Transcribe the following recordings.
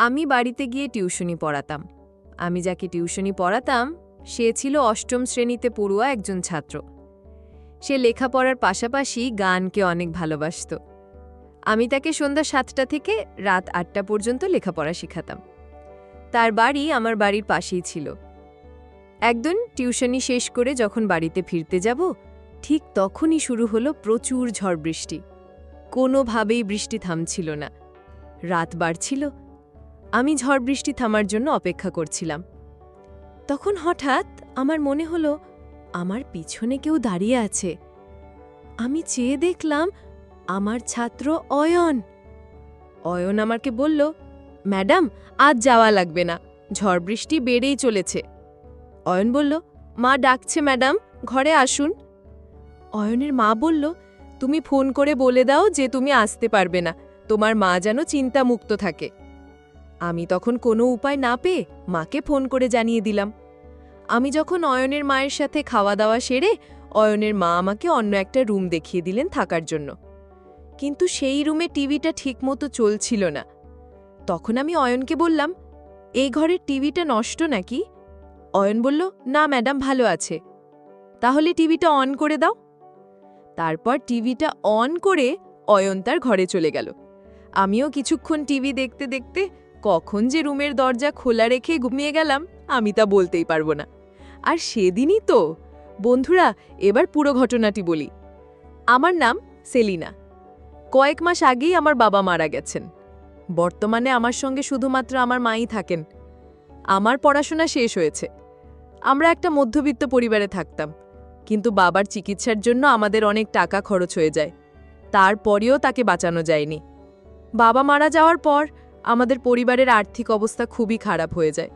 আমি বাড়িতে গিয়ে টিউশনি পড়াতাম। আমি যাকে টিউশনি পড়াতাম, সে ছিল অষ্টম শ্রেণীতে পড়ুয়া একজন ছাত্র। সে লেখাপড়ার পাশাপাশি গানকে অনেক ভালোবাসত। আমি তাকে সন্ধ্যা সাতটা থেকে রাত আটটা পর্যন্ত লেখাপড়া শেখাতাম। তার বাড়ি আমার বাড়ির পাশেই ছিল। একদিন টিউশনি শেষ করে যখন বাড়িতে ফিরতে যাব, ঠিক তখনই শুরু হলো প্রচুর ঝড় বৃষ্টি। কোনোভাবেই বৃষ্টি থামছিল না। রাত বাড়ছিল আমি ঝড় বৃষ্টি থামার জন্য অপেক্ষা করছিলাম। তখন হঠাৎ আমার মনে হলো, আমার পিছনে কেউ দাঁড়িয়ে আছে। আমি চেয়ে দেখলাম, আমার ছাত্র অয়ন। অয়ন আমাকে বলল, ম্যাডাম, আজ যাওয়া লাগবে না, ঝড় বৃষ্টি বেড়েই চলেছে। অয়ন বলল, মা ডাকছে, ম্যাডাম, ঘরে আসুন। অয়নের মা বলল, তুমি ফোন করে বলে দাও যে তুমি আসতে পারবে না, তোমার মা যেন চিন্তামুক্ত থাকে। আমি তখন কোনো উপায় না পেয়ে মাকে ফোন করে জানিয়ে দিলাম। আমি যখন অয়নের মায়ের সাথে খাওয়া দাওয়া সেরে অয়নের মা আমাকে অন্য একটা রুম দেখিয়ে দিলেন থাকার জন্য। কিন্তু সেই রুমে টিভিটা ঠিকমতো চলছিল না। তখন আমি অয়নকে বললাম, এই ঘরের টিভিটা নষ্ট নাকি? অয়ন বলল, না ম্যাডাম, ভালো আছে। তাহলে টিভিটা অন করে দাও। তারপর টিভিটা অন করে অয়ন তার ঘরে চলে গেল। আমিও কিছুক্ষণ টিভি দেখতে দেখতে কখন যে রুমের দরজা খোলা রেখে ঘুমিয়ে গেলাম, আমি তা বলতেই পারব না। আর সেদিনই তো, বন্ধুরা, এবার পুরো ঘটনাটি বলি। আমার নাম সেলিনা। কয়েক মাস আগেই আমার বাবা মারা গেছেন। বর্তমানে আমার সঙ্গে শুধুমাত্র আমার মাই থাকেন। আমার পড়াশোনা শেষ হয়েছে। আমরা একটা মধ্যবিত্ত পরিবারে থাকতাম। কিন্তু বাবার চিকিৎসার জন্য আমাদের অনেক টাকা খরচ হয়ে যায়। তারপরেও তাকে বাঁচানো যায়নি। বাবা মারা যাওয়ার পর আমাদের পরিবারের আর্থিক অবস্থা খুবই খারাপ হয়ে যায়।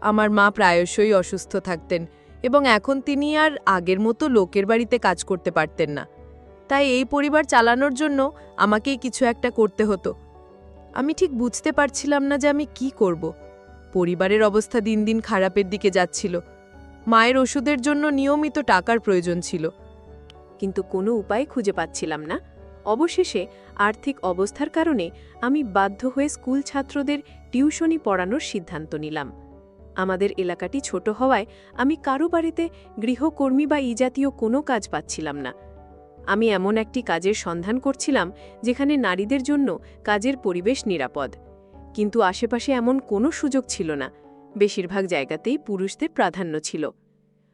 আমার মা প্রায়শই অসুস্থ থাকতেন এবং এখন তিনি আর আগের মতো লোকের বাড়িতে কাজ করতে পারতেন না। তাই এই পরিবার চালানোর জন্য আমাকেই কিছু একটা করতে হতো। আমি ঠিক বুঝতে পারছিলাম না যে আমি কি করব। পরিবারের অবস্থা দিন দিন খারাপের দিকে যাচ্ছিল। মায়ের ওষুধের জন্য নিয়মিত টাকার প্রয়োজন ছিল। কিন্তু কোনো উপায় খুঁজে পাচ্ছিলাম না। অবশেষে আর্থিক অবস্থার কারণে আমি বাধ্য হয়ে স্কুল ছাত্রদের টিউশনি পড়ানোর সিদ্ধান্ত নিলাম। আমাদের এলাকাটি ছোট হওয়ায় আমি কারও বাড়িতে গৃহকর্মী বা ইজাতীয় জাতীয় কোনো কাজ পাচ্ছিলাম না। আমি এমন একটি কাজের সন্ধান করছিলাম যেখানে নারীদের জন্য কাজের পরিবেশ নিরাপদ। কিন্তু আশেপাশে এমন কোনো সুযোগ ছিল না। বেশিরভাগ জায়গাতেই পুরুষদের প্রাধান্য ছিল।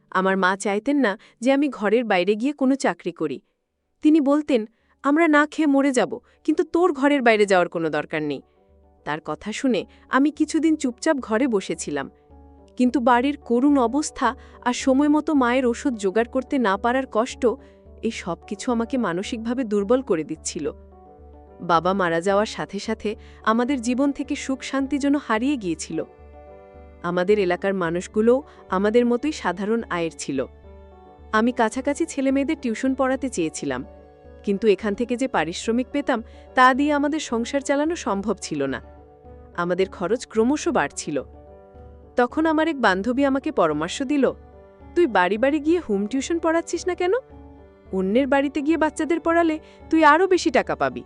আমার মা চাইতেন না যে আমি ঘরের বাইরে গিয়ে কোনো চাকরি করি। তিনি বলতেন আমরা না খেয়ে মরে যাব, কিন্তু তোর ঘরের বাইরে যাওয়ার কোনো দরকার নেই। তার কথা শুনে আমি কিছুদিন চুপচাপ ঘরে বসেছিলাম। কিন্তু বাড়ির করুণ অবস্থা আর সময় মতো মায়ের ওষুধ জোগাড় করতে না পারার কষ্ট এই সব কিছু আমাকে মানসিকভাবে দুর্বল করে দিচ্ছিল। বাবা মারা যাওয়ার সাথে সাথে আমাদের জীবন থেকে সুখ শান্তি যেন হারিয়ে গিয়েছিল। আমাদের এলাকার মানুষগুলোও আমাদের মতোই সাধারণ আয়ের ছিল। আমি কাছাকাছি ছেলেমেয়েদের টিউশন পড়াতে চেয়েছিলাম। কিন্তু এখান থেকে যে পারিশ্রমিক পেতাম, তা দিয়ে আমাদের সংসার চালানো সম্ভব ছিল না। আমাদের খরচ ক্রমশ বাড়ছিল। তখন আমার এক বান্ধবী আমাকে পরামর্শ দিল, তুই বাড়ি বাড়ি গিয়ে হোম টিউশন পড়াচ্ছিস না কেন? অন্যের বাড়িতে গিয়ে বাচ্চাদের পড়ালে তুই আরও বেশি টাকা পাবি।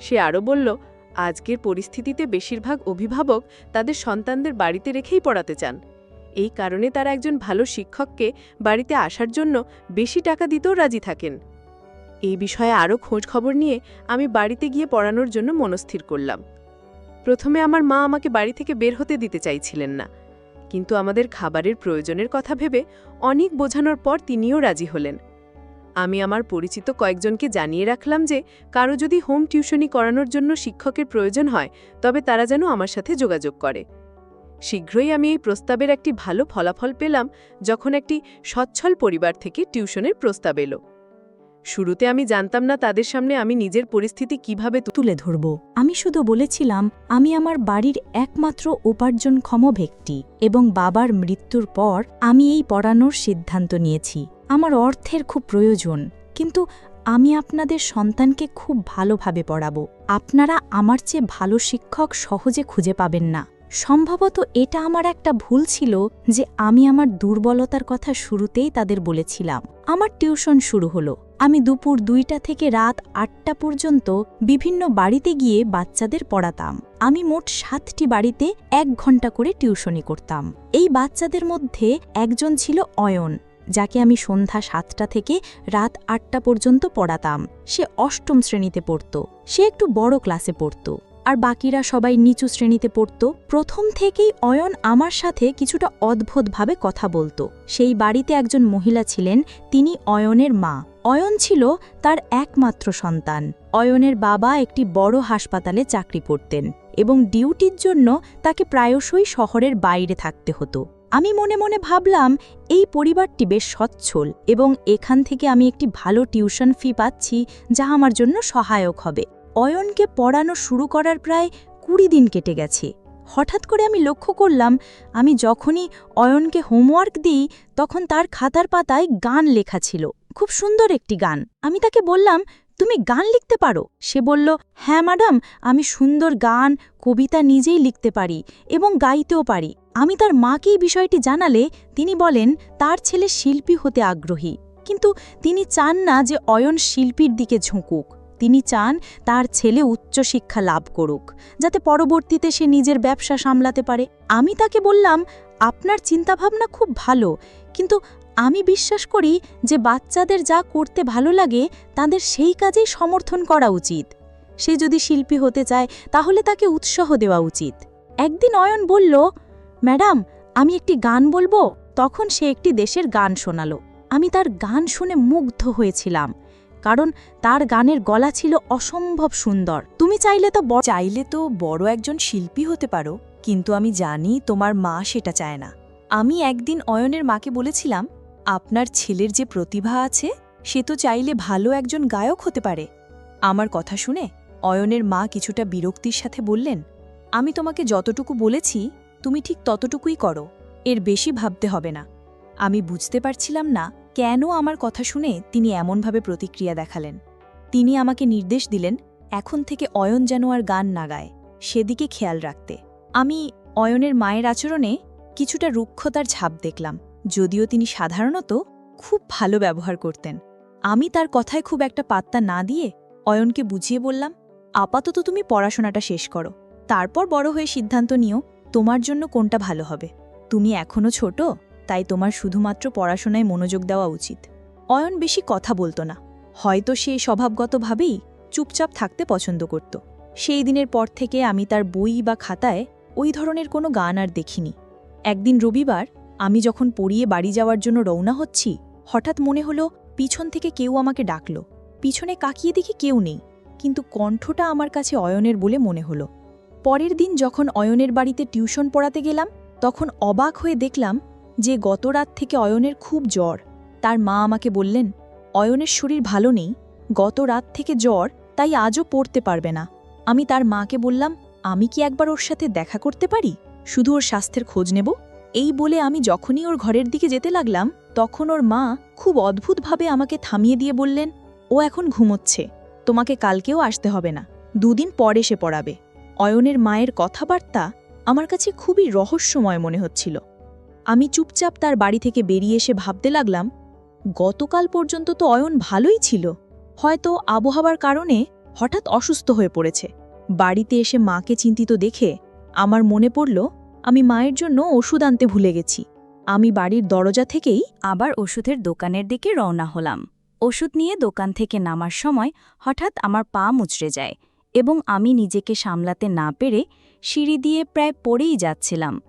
সে আরও বলল, আজকের পরিস্থিতিতে বেশিরভাগ অভিভাবক তাদের সন্তানদের বাড়িতে রেখেই পড়াতে চান। এই কারণে তারা একজন ভালো শিক্ষককে বাড়িতে আসার জন্য বেশি টাকা দিতেও রাজি থাকেন। এই বিষয়ে আরও খোঁজ খবর নিয়ে আমি বাড়িতে গিয়ে পড়ানোর জন্য মনস্থির করলাম। প্রথমে আমার মা আমাকে বাড়ি থেকে বের হতে দিতে চাইছিলেন না। কিন্তু আমাদের খাবারের প্রয়োজনের কথা ভেবে অনেক বোঝানোর পর তিনিও রাজি হলেন। আমি আমার পরিচিত কয়েকজনকে জানিয়ে রাখলাম যে কারও যদি হোম টিউশনি করানোর জন্য শিক্ষকের প্রয়োজন হয়, তবে তারা যেন আমার সাথে যোগাযোগ করে। শীঘ্রই আমি এই প্রস্তাবের একটি ভালো ফলাফল পেলাম যখন একটি সচ্ছল পরিবার থেকে টিউশনের প্রস্তাব এলো। শুরুতে আমি জানতাম না তাদের সামনে আমি নিজের পরিস্থিতি কীভাবে তুলে ধরব। আমি শুধু বলেছিলাম, আমি আমার বাড়ির একমাত্র উপার্জনক্ষম ব্যক্তি এবং বাবার মৃত্যুর পর আমি এই পড়ানোর সিদ্ধান্ত নিয়েছি। আমার অর্থের খুব প্রয়োজন, কিন্তু আমি আপনাদের সন্তানকে খুব ভালোভাবে পড়াবো। আপনারা আমার চেয়ে ভালো শিক্ষক সহজে খুঁজে পাবেন না। সম্ভবত এটা আমার একটা ভুল ছিল যে আমি আমার দুর্বলতার কথা শুরুতেই তাদের বলেছিলাম। আমার টিউশন শুরু হলো। আমি দুপুর দুইটা থেকে রাত আটটা পর্যন্ত বিভিন্ন বাড়িতে গিয়ে বাচ্চাদের পড়াতাম। আমি মোট সাতটি বাড়িতে এক ঘণ্টা করে টিউশনি করতাম। এই বাচ্চাদের মধ্যে একজন ছিল অয়ন, যাকে আমি সন্ধ্যা সাতটা থেকে রাত আটটা পর্যন্ত পড়াতাম। সে অষ্টম শ্রেণীতে পড়ত। সে একটু বড় ক্লাসে পড়ত। আর বাকিরা সবাই নিচু শ্রেণীতে পড়ত। প্রথম থেকেই অয়ন আমার সাথে কিছুটা অদ্ভুতভাবে কথা বলতো। সেই বাড়িতে একজন মহিলা ছিলেন, তিনি অয়নের মা। অয়ন ছিল তার একমাত্র সন্তান। অয়নের বাবা একটি বড় হাসপাতালে চাকরি করতেন এবং ডিউটির জন্য তাকে প্রায়শই শহরের বাইরে থাকতে হতো। আমি মনে মনে ভাবলাম, এই পরিবারটি বেশ সচ্ছল এবং এখান থেকে আমি একটি ভালো টিউশন ফি পাচ্ছি, যা আমার জন্য সহায়ক হবে। অয়নকে পড়ানো শুরু করার প্রায় কুড়ি দিন কেটে গেছে। হঠাৎ করে আমি লক্ষ্য করলাম, আমি যখনই অয়নকে হোমওয়ার্ক দিই, তখন তার খাতার পাতায় গান লেখা ছিল। খুব সুন্দর একটি গান। আমি তাকে বললাম, তুমি গান লিখতে পারো? সে বলল হ্যাঁ ম্যাডাম, আমি সুন্দর গান, কবিতা নিজেই লিখতে পারি এবং গাইতেও পারি। আমি তার মাকে এই বিষয়টি জানালে তিনি বলেন, তার ছেলে শিল্পী হতে আগ্রহী। কিন্তু তিনি চান না যে অয়ন শিল্পীর দিকে ঝুঁকুক। তিনি চান তার ছেলে উচ্চশিক্ষা লাভ করুক, যাতে পরবর্তীতে সে নিজের ব্যবসা সামলাতে পারে। আমি তাকে বললাম, আপনার চিন্তাভাবনা খুব ভালো, কিন্তু আমি বিশ্বাস করি যে বাচ্চাদের যা করতে ভালো লাগে, তাদের সেই কাজেই সমর্থন করা উচিত। সে যদি শিল্পী হতে চায়, তাহলে তাকে উৎসাহ দেওয়া উচিত। একদিন অয়ন বলল, ম্যাডাম, আমি একটি গান বলব? তখন সে একটি দেশের গান শোনালো। আমি তার গান শুনে মুগ্ধ হয়েছিলাম, কারণ তার গানের গলা ছিল অসম্ভব সুন্দর। তুমি চাইলে তো চাইলে তো বড় একজন শিল্পী হতে পারো, কিন্তু আমি জানি তোমার মা সেটা চায় না। আমি একদিন অয়নের মাকে বলেছিলাম আপনার ছেলের যে প্রতিভা আছে, সে তো চাইলে ভালো একজন গায়ক হতে পারে। আমার কথা শুনে অয়নের মা কিছুটা বিরক্তির সাথে বললেন, আমি তোমাকে যতটুকু বলেছি, তুমি ঠিক ততটুকুই করো, এর বেশি ভাবতে হবে না। আমি বুঝতে পারছিলাম না কেন আমার কথা শুনে তিনি এমনভাবে প্রতিক্রিয়া দেখালেন। তিনি আমাকে নির্দেশ দিলেন, এখন থেকে অয়ন যেন আর গান না গায়, সেদিকে খেয়াল রাখতে। আমি অয়নের মায়ের আচরণে কিছুটা রুক্ষতার ছাপ দেখলাম। যদিও তিনি সাধারণত খুব ভালো ব্যবহার করতেন। আমি তার কথায় খুব একটা পাত্তা না দিয়ে অয়নকে বুঝিয়ে বললাম, আপাতত তুমি পড়াশোনাটা শেষ করো। তারপর বড় হয়ে সিদ্ধান্ত নিও তোমার জন্য কোনটা ভালো হবে। তুমি এখনও ছোট, তাই তোমার শুধুমাত্র পড়াশোনায় মনোযোগ দেওয়া উচিত অয়ন বেশি কথা বলতো না। হয়তো সে স্বভাবগতভাবেই চুপচাপ থাকতে পছন্দ করত। সেই দিনের পর থেকে আমি তার বই বা খাতায় ওই ধরনের কোনো গান আর দেখিনি। একদিন রবিবার আমি যখন পড়িয়ে বাড়ি যাওয়ার জন্য রওনা হচ্ছি, হঠাৎ মনে হলো পিছন থেকে কেউ আমাকে ডাকল। পিছনে কাকিয়ে দেখি কেউ নেই, কিন্তু কণ্ঠটা আমার কাছে অয়নের বলে মনে হলো। পরের দিন যখন অয়নের বাড়িতে টিউশন পড়াতে গেলাম, তখন অবাক হয়ে দেখলাম যে গত রাত থেকে অয়নের খুব জ্বর। তার মা আমাকে বললেন, অয়নের শরীর ভালো নেই, গত রাত থেকে জ্বর, তাই আজও পড়তে পারবে না। আমি তার মাকে বললাম, আমি কি একবার ওর সাথে দেখা করতে পারি? শুধু ওর স্বাস্থ্যের খোঁজ নেব? এই বলে আমি যখনই ওর ঘরের দিকে যেতে লাগলাম, তখন ওর মা খুব অদ্ভুতভাবে আমাকে থামিয়ে দিয়ে বললেন, ও এখন ঘুমোচ্ছে, তোমাকে কালকেও আসতে হবে না, দুদিন পরে সে পড়াবে। অয়নের মায়ের কথাবার্তা আমার কাছে খুবই রহস্যময় মনে হচ্ছিল। আমি চুপচাপ তার বাড়ি থেকে বেরিয়ে এসে ভাবতে লাগলাম, গতকাল পর্যন্ত তো অয়ন ভালোই ছিল, হয়তো আবহাওয়ার কারণে হঠাৎ অসুস্থ হয়ে পড়েছে। বাড়িতে এসে মাকে চিন্তিত দেখে আমার মনে পড়ল আমি মায়ের জন্য ওষুধ আনতে ভুলে গেছি। আমি বাড়ির দরজা থেকেই আবার ওষুধের দোকানের দিকে রওনা হলাম। ওষুধ নিয়ে দোকান থেকে নামার সময় হঠাৎ আমার পা মুচড়ে যায় এবং আমি নিজেকে সামলাতে না পেরে সিঁড়ি দিয়ে প্রায় পড়েই যাচ্ছিলাম।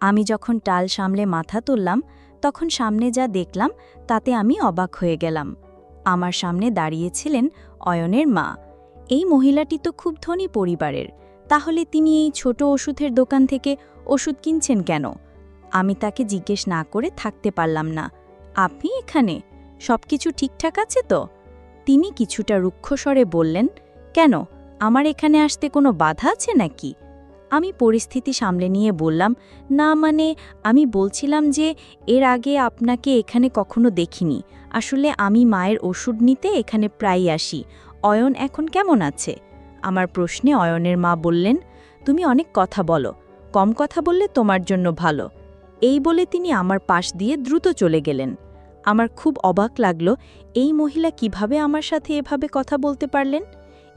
আমি যখন টাল সামলে মাথা তুললাম, তখন সামনে যা দেখলাম, তাতে আমি অবাক হয়ে গেলাম। আমার সামনে দাঁড়িয়েছিলেন অয়নের মা। এই মহিলাটি তো খুব ধনী পরিবারের। তাহলে তিনি এই ছোট ওষুধের দোকান থেকে ওষুধ কিনছেন কেন? আমি তাকে জিজ্ঞেস না করে থাকতে পারলাম না। আপনি এখানে? সব কিছু ঠিকঠাক আছে তো? তিনি কিছুটা রুক্ষস্বরে বললেন, কেন? আমার এখানে আসতে কোনো বাধা আছে নাকি? আমি পরিস্থিতি সামলে নিয়ে বললাম, না মানে আমি বলছিলাম যে এর আগে আপনাকে এখানে কখনো দেখিনি। আসলে আমি মায়ের ওষুধ নিতে এখানে প্রায়ই আসি। অয়ন এখন কেমন আছে? আমার প্রশ্নে অয়নের মা বললেন, তুমি অনেক কথা বলো। কম কথা বললে তোমার জন্য ভালো। এই বলে তিনি আমার পাশ দিয়ে দ্রুত চলে গেলেন। আমার খুব অবাক লাগল, এই মহিলা কীভাবে আমার সাথে এভাবে কথা বলতে পারলেন?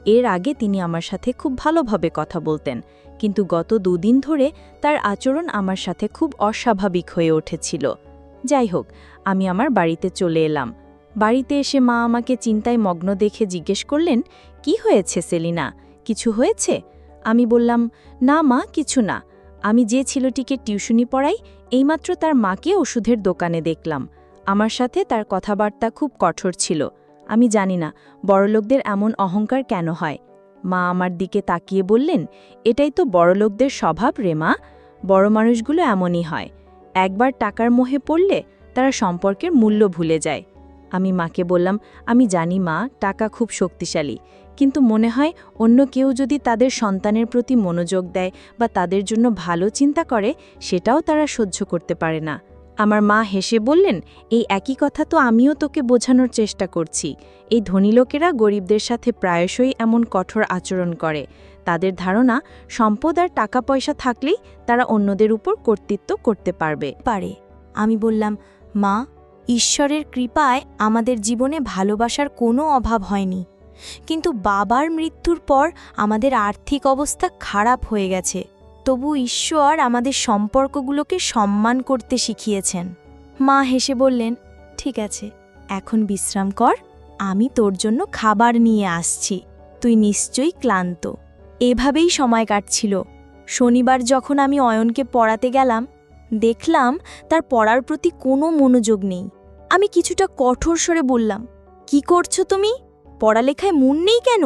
এর আগে তিনি আমার সাথে খুব ভালোভাবে কথা বলতেন, কিন্তু গত দুদিন ধরে তার আচরণ আমার সাথে খুব অস্বাভাবিক হয়ে উঠেছিল। যাই হোক, আমি আমার বাড়িতে চলে এলাম। বাড়িতে এসে মা আমাকে চিন্তায় মগ্ন দেখে জিজ্ঞেস করলেন, কি হয়েছে সেলিনা? কিছু হয়েছে? আমি বললাম, না মা, কিছু না। আমি যে ছেলেটিকে টিউশনি পড়াই, এইমাত্র তার মাকে ওষুধের দোকানে দেখলাম। আমার সাথে তার কথাবার্তা খুব কঠোর ছিল। আমি জানি না, বড়লোকদের এমন অহংকার কেন হয়? মা আমার দিকে তাকিয়ে বললেন, এটাই তো বড়লোকদের স্বভাব রে মা। বড় মানুষগুলো এমনই হয়। একবার টাকার মোহে পড়লে তারা সম্পর্কের মূল্য ভুলে যায়। আমি মাকে বললাম, আমি জানি মা, টাকা খুব শক্তিশালী। কিন্তু মনে হয় অন্য কেউ যদি তাদের সন্তানের প্রতি মনোযোগ দেয় বা তাদের জন্য ভালো চিন্তা করে, সেটাও তারা সহ্য করতে পারে না। আমার মা হেসে বললেন, এই একই কথা তো আমিও তোকে বোঝানোর চেষ্টা করছি। এই ধনী লোকেরা গরিবদের সাথে প্রায়শই এমন কঠোর আচরণ করে। তাদের ধারণা, সম্পদ আর টাকা পয়সা থাকলেই তারা অন্যদের উপর কর্তৃত্ব করতে পারবে। পারে। আমি বললাম, মা, ঈশ্বরের কৃপায় আমাদের জীবনে ভালোবাসার কোনো অভাব হয়নি। কিন্তু বাবার মৃত্যুর পর আমাদের আর্থিক অবস্থা খারাপ হয়ে গেছে। তবু ঈশ্বর আমাদের সম্পর্কগুলোকে সম্মান করতে শিখিয়েছেন। মা হেসে বললেন, ঠিক আছে, এখন বিশ্রাম কর, আমি তোর জন্য খাবার নিয়ে আসছি, তুই নিশ্চয়ই ক্লান্ত। এভাবেই সময় কাটছিল। শনিবার যখন আমি অয়নকে পড়াতে গেলাম, দেখলাম তার পড়ার প্রতি কোনো মনোযোগ নেই। আমি কিছুটা কঠোর স্বরে বললাম, কি করছ তুমি? পড়ালেখায় মন নেই কেন?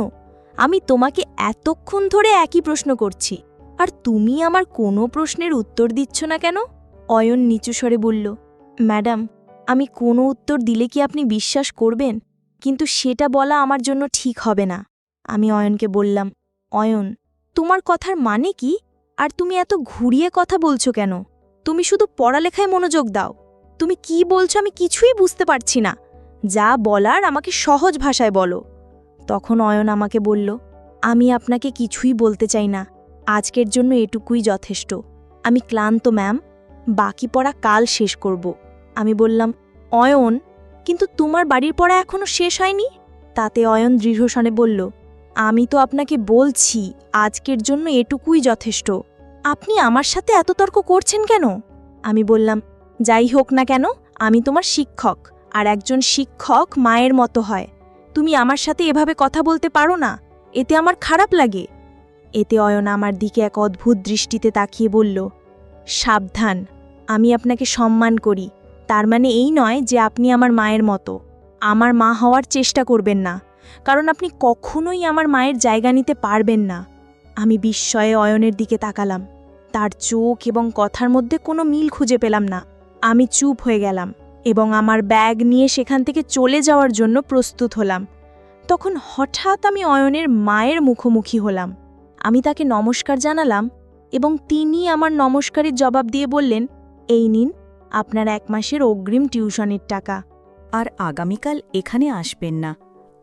আমি তোমাকে এতক্ষণ ধরে একই প্রশ্ন করছি। আর তুমি আমার কোনো প্রশ্নের উত্তর দিচ্ছ না কেন? অয়ন নিচু স্বরে বলল, ম্যাডাম, আমি কোনো উত্তর দিলে কি আপনি বিশ্বাস করবেন? কিন্তু সেটা বলা আমার জন্য ঠিক হবে না। আমি অয়নকে বললাম, অয়ন, তোমার কথার মানে কি? আর তুমি এত ঘুরিয়ে কথা বলছো কেন? তুমি শুধু পড়ালেখায় মনোযোগ দাও। তুমি কি বলছো আমি কিছুই বুঝতে পারছি না। যা বলার আমাকে সহজ ভাষায় বলো। তখন অয়ন আমাকে বলল, আমি আপনাকে কিছুই বলতে চাই না। আজকের জন্য এটুকুই যথেষ্ট। আমি ক্লান্ত, ম্যাম। বাকি পড়া কাল শেষ করব। আমি বললাম, অয়ন, কিন্তু তোমার বাড়ির পড়া এখনও শেষ হয়নি? তাতে অয়ন দৃঢ়স্বনে বলল, আমি তো আপনাকে বলছি, আজকের জন্য এটুকুই যথেষ্ট। আপনি আমার সাথে এত তর্ক করছেন কেন? আমি বললাম, যাই হোক না কেন, আমি তোমার শিক্ষক। আর একজন শিক্ষক মায়ের মতো হয়। তুমি আমার সাথে এভাবে কথা বলতে পারো না। এতে আমার খারাপ লাগে। এতে অয়ন আমার দিকে এক অদ্ভুত দৃষ্টিতে তাকিয়ে বলল, সাবধান, আমি আপনাকে সম্মান করি। তার মানে এই নয় যে আপনি আমার মায়ের মতো। আমার মা হওয়ার চেষ্টা করবেন না। কারণ আপনি কখনোই আমার মায়ের জায়গা নিতে পারবেন না। আমি বিস্ময়ে অয়নের দিকে তাকালাম। তার চোখ এবং কথার মধ্যে কোনো মিল খুঁজে পেলাম না। আমি চুপ হয়ে গেলাম। এবং আমার ব্যাগ নিয়ে সেখান থেকে চলে যাওয়ার জন্য প্রস্তুত হলাম। তখন হঠাৎ আমি অয়নের মায়ের মুখোমুখি হলাম। আমি তাকে নমস্কার জানালাম এবং তিনি আমার নমস্কারের জবাব দিয়ে বললেন, এই নিন, আপনার এক মাসের অগ্রিম টিউশনের টাকা। আর আগামীকাল এখানে আসবেন না।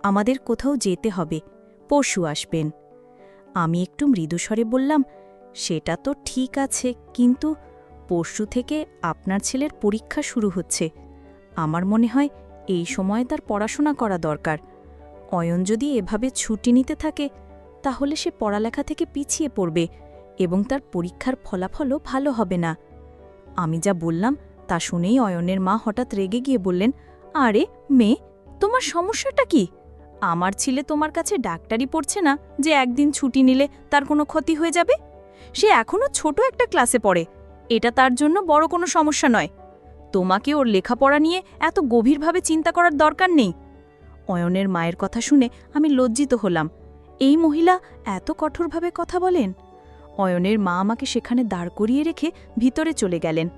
আমাদের কোথাও যেতে হবে। পরশু আসবেন। আমি একটু মৃদুস্বরে বললাম, সেটা তো ঠিক আছে, কিন্তু পরশু থেকে আপনার ছেলের পরীক্ষা শুরু হচ্ছে। আমার মনে হয় এই সময় তার পড়াশোনা করা দরকার। অয়ন যদি এভাবে ছুটি নিতে থাকে, তাহলে সে পড়ালেখা থেকে পিছিয়ে পড়বে এবং তার পরীক্ষার ফলাফলও ভালো হবে না। আমি যা বললাম তা শুনেই অয়নের মা হঠাৎ রেগে গিয়ে বললেন, আরে, মেয়ে, তোমার সমস্যাটা কি? আমার ছেলে তোমার কাছে ডাক্তারি পড়ছে না যে একদিন ছুটি নিলে তার কোনো ক্ষতি হয়ে যাবে? সে এখনও ছোট একটা ক্লাসে পড়ে। এটা তার জন্য বড় কোনো সমস্যা নয়। তোমাকে ওর লেখাপড়া নিয়ে এত গভীরভাবে চিন্তা করার দরকার নেই। অয়নের মায়ের কথা শুনে আমি লজ্জিত হলাম। এই মহিলা এত কঠোরভাবে কথা বলেন? অয়নের মা আমাকে সেখানে দাঁড় করিয়ে রেখে ভিতরে চলে গেলেন।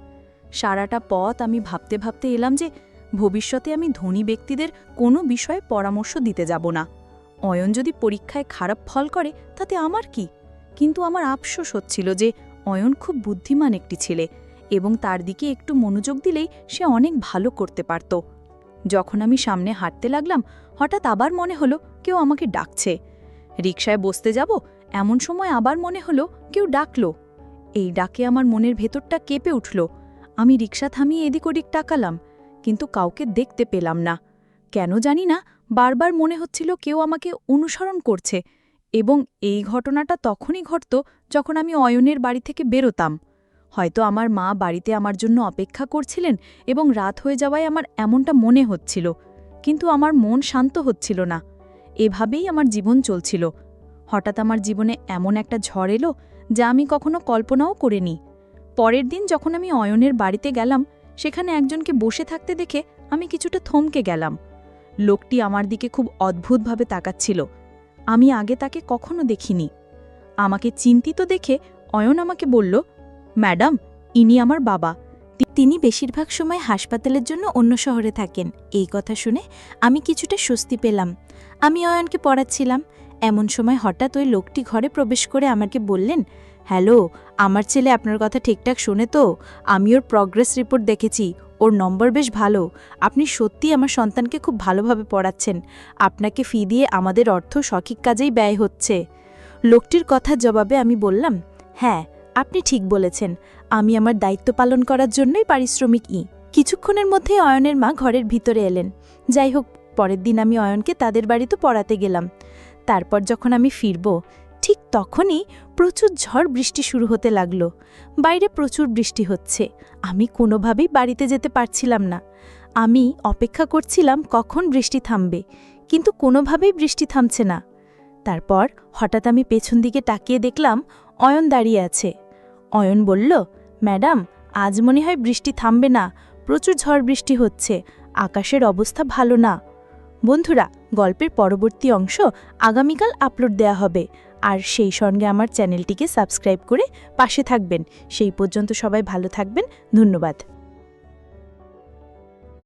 সারাটা পথ আমি ভাবতে ভাবতে এলাম যে ভবিষ্যতে আমি ধনী ব্যক্তিদের কোনো বিষয়ে পরামর্শ দিতে যাব না। অয়ন যদি পরীক্ষায় খারাপ ফল করে, তাতে আমার কি? কিন্তু আমার আফসোস হচ্ছিল যে অয়ন খুব বুদ্ধিমান একটি ছেলে। এবং তার দিকে একটু মনোযোগ দিলেই সে অনেক ভালো করতে পারত। যখন আমি সামনে হাঁটতে লাগলাম, হঠাৎ আবার মনে হলো কেউ আমাকে ডাকছে। রিকশায় বসতে যাব, এমন সময় আবার মনে হলো কেউ ডাকল। এই ডাকে আমার মনের ভেতরটা কেঁপে উঠল। আমি রিকশা থামিয়ে এদিক ওদিক তাকালাম, কিন্তু কাউকে দেখতে পেলাম না। কেন জানি না, বারবার মনে হচ্ছিল কেউ আমাকে অনুসরণ করছে, এবং এই ঘটনাটা তখনই ঘটত যখন আমি অয়নের বাড়ি থেকে বেরোতাম। হয়তো আমার মা বাড়িতে আমার জন্য অপেক্ষা করছিলেন এবং রাত হয়ে যাওয়ায় আমার এমনটা মনে হচ্ছিল, কিন্তু আমার মন শান্ত হচ্ছিল না। এভাবেই আমার জীবন চলছিল। হঠাৎ আমার জীবনে এমন একটা ঝড় এলো যা আমি কখনো কল্পনাও করিনি। পরের দিন যখন আমি অয়নের বাড়িতে গেলাম, সেখানে একজনকে বসে থাকতে দেখে আমি কিছুটা থমকে গেলাম। লোকটি আমার দিকে খুব অদ্ভুতভাবে তাকাচ্ছিল। আমি আগে তাকে কখনো দেখিনি। আমাকে চিন্তিত দেখে অয়ন আমাকে বলল ম্যাডাম, ইনি আমার বাবা। তিনি বেশিরভাগ সময় হাসপাতালের জন্য অন্য শহরে থাকেন। এই কথা শুনে আমি কিছুটা স্বস্তি পেলাম। আমি অয়নকে পড়াচ্ছিলাম। এমন সময় হঠাৎ ওই লোকটি ঘরে প্রবেশ করে আমাকে বললেন, হ্যালো, আমার ছেলে আপনার কথা ঠিকঠাক শুনে তো। আমি ওর প্রগ্রেস রিপোর্ট দেখেছি। ওর নম্বর বেশ ভালো। আপনি সত্যি আমার সন্তানকে খুব ভালোভাবে পড়াচ্ছেন। আপনাকে ফি দিয়ে আমাদের অর্থ সঠিক কাজেই ব্যয় হচ্ছে। লোকটির কথার জবাবে আমি বললাম হ্যাঁ আপনি ঠিক বলেছেন, আমি আমার দায়িত্ব পালন করার জন্যই পারিশ্রমিক ই। কিছুক্ষণের মধ্যে অয়নের মা ঘরের ভিতরে এলেন। যাই হোক, পরের দিন আমি অয়নকে তাদের বাড়িতে পড়াতে গেলাম। তারপর যখন আমি ফিরব, ঠিক তখনই প্রচুর ঝড় বৃষ্টি শুরু হতে লাগল। বাইরে প্রচুর বৃষ্টি হচ্ছে। আমি কোনোভাবেই বাড়িতে যেতে পারছিলাম না। আমি অপেক্ষা করছিলাম কখন বৃষ্টি থামবে, কিন্তু কোনোভাবেই বৃষ্টি থামছে না। তারপর হঠাৎ আমি পেছন দিকে তাকিয়ে দেখলাম অয়ন দাঁড়িয়ে আছে। অয়ন বলল, ম্যাডাম, আজ মনে হয় বৃষ্টি থামবে না। প্রচুর ঝড় বৃষ্টি হচ্ছে। আকাশের অবস্থা ভালো না। বন্ধুরা, গল্পের পরবর্তী অংশ আগামীকাল আপলোড দেয়া হবে। আর সেই সঙ্গে আমার চ্যানেলটিকে সাবস্ক্রাইব করে পাশে থাকবেন। সেই পর্যন্ত সবাই ভালো থাকবেন। ধন্যবাদ।